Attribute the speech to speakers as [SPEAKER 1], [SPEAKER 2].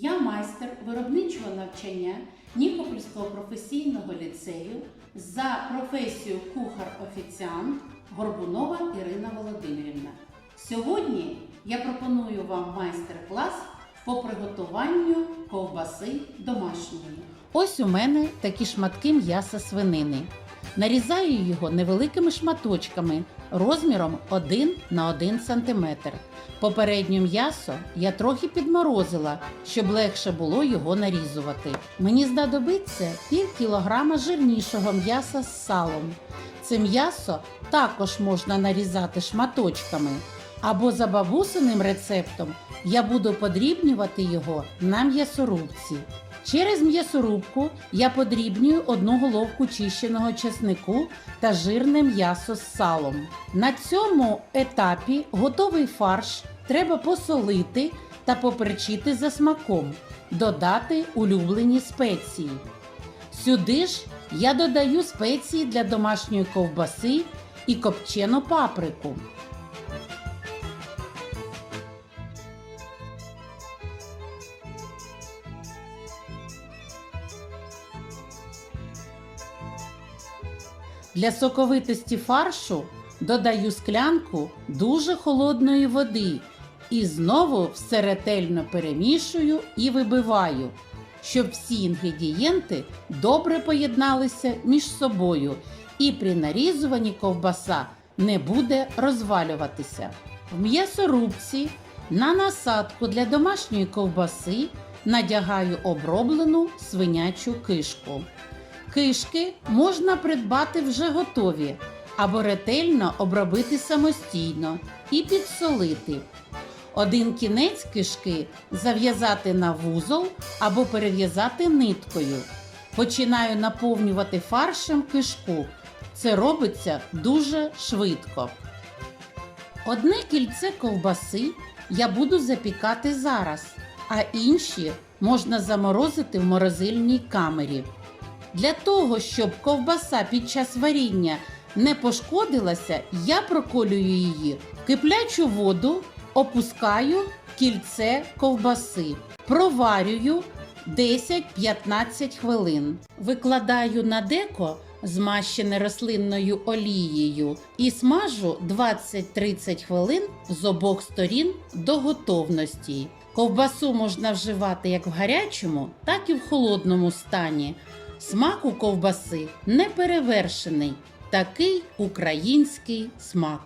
[SPEAKER 1] Я майстер виробничого навчання Нікопольського професійного ліцею за професією кухар-офіціант Горбунова Ірина Володимирівна. Сьогодні я пропоную вам майстер-клас по приготуванню ковбаси домашньої. Ось у мене такі шматки м'яса свинини. Нарізаю його невеликими шматочками розміром 1 на 1 см. Попереднє м'ясо я трохи підморозила, щоб легше було його нарізувати. Мені знадобиться пів кілограма жирнішого м'яса з салом. Це м'ясо також можна нарізати шматочками. Або за бабусиним рецептом я буду подрібнювати його на м'ясорубці. Через м'ясорубку я подрібнюю одну головку чищеного чеснику та жирне м'ясо з салом. На цьому етапі готовий фарш треба посолити та поперчити за смаком, додати улюблені спеції. Сюди ж я додаю спеції для домашньої ковбаси і копчену паприку. Для соковитості фаршу додаю склянку дуже холодної води і знову все ретельно перемішую і вибиваю, щоб всі інгредієнти добре поєдналися між собою і при нарізуванні ковбаса не буде розвалюватися. В м'ясорубці на насадку для домашньої ковбаси надягаю оброблену свинячу кишку. Кишки можна придбати вже готові або ретельно обробити самостійно і підсолити. Один кінець кишки зав'язати на вузол або перев'язати ниткою. Починаю наповнювати фаршем кишку. Це робиться дуже швидко. Одне кільце ковбаси я буду запікати зараз, а інші можна заморозити в морозильній камері. Для того, щоб ковбаса під час варіння не пошкодилася, я проколюю її в киплячу воду, опускаю кільце ковбаси, проварюю 10-15 хвилин. Викладаю на деко змащене рослинною олією і смажу 20-30 хвилин з обох сторін до готовності. Ковбасу можна вживати як в гарячому, так і в холодному стані. Смак у ковбаси не перевершений, такий український смак.